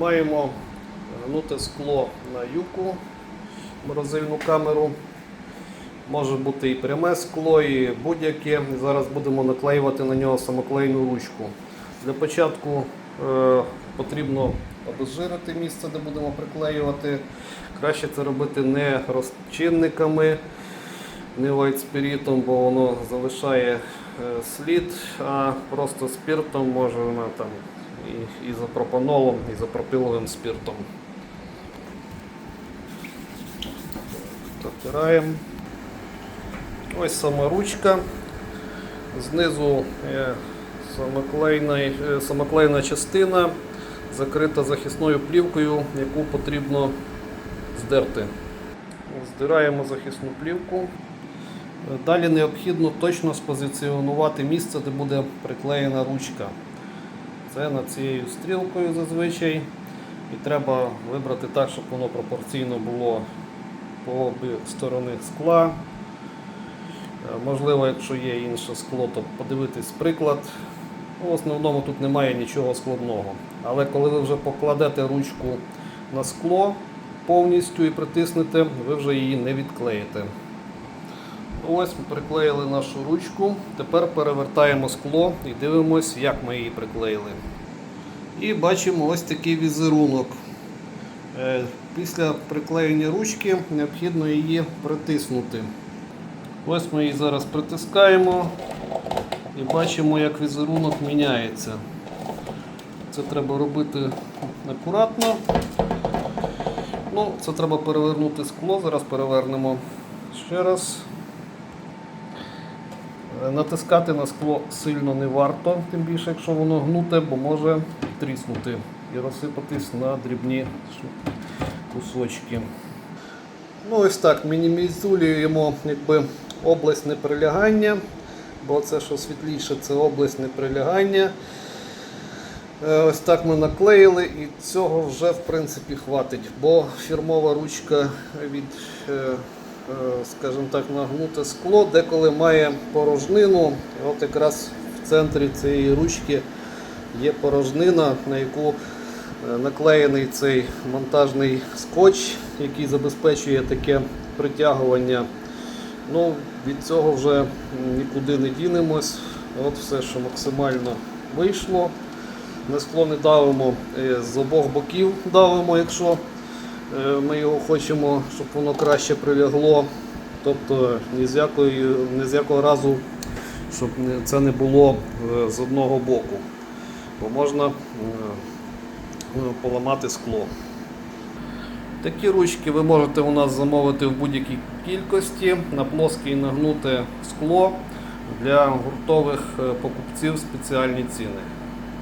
Маємо гнуте скло на юку, морозильну камеру. Може бути і пряме скло, і будь-яке. Зараз будемо наклеювати на нього самоклейну ручку. Для початку е, потрібно обезжирити місце, де будемо приклеювати. Краще це робити не розчинниками, не вайтспірітом, бо воно залишає е, слід, а просто спіртом може вона там і, ізопропанолом, ізопропиловим спіртом. Протираємо. Ось сама ручка. Знизу е, самоклейна, е, самоклейна частина закрита захисною плівкою, яку потрібно здерти. Здираємо захисну плівку. Далі необхідно точно спозиціонувати місце, де буде приклеєна ручка. Це над цією стрілкою зазвичай. І треба вибрати так, щоб воно пропорційно було по обі сторони скла. Е, Можливо, якщо є інше скло, то подивитись приклад. В основному тут немає нічого складного. Але коли ви вже покладете ручку на скло повністю і притиснете, ви вже її не відклеїте. Ось ми приклеїли нашу ручку. Тепер перевертаємо скло і дивимось, як ми її приклеїли. І бачимо ось такий візерунок. Е, Після приклеєння ручки необхідно її притиснути. Ось ми її зараз притискаємо і бачимо, як візерунок міняється. Це треба робити акуратно. Ну, Це треба перевернути скло, зараз перевернемо ще раз. Натискати на скло сильно не варто, тим більше, якщо воно гнуте, бо може тріснути і розсипатись на дрібні кусочки. Ну ось так, мінімізуємо якби, область неприлягання, бо це, що світліше, це область неприлягання. Е, Ось так ми наклеїли і цього вже в принципі хватить, бо фірмова ручка від, е, скажімо так, нагнуте скло, деколи має порожнину. От якраз в центрі цієї ручки є порожнина, на яку е, наклеєний цей монтажний скотч, який забезпечує таке притягування. Ну, від цього вже нікуди не дінемось. От все, що максимально вийшло. На скло не давимо е, з обох боків давимо, якщо е, ми його хочемо, щоб воно краще прилягло. Тобто ні з, якої, ні з якого разу, щоб це не було е, з одного боку. Бо можна е, е, поламати скло. Такі ручки ви можете у нас замовити в будь-якій кількості на плоске і нагнуте скло для гуртових е, покупців спеціальні ціни.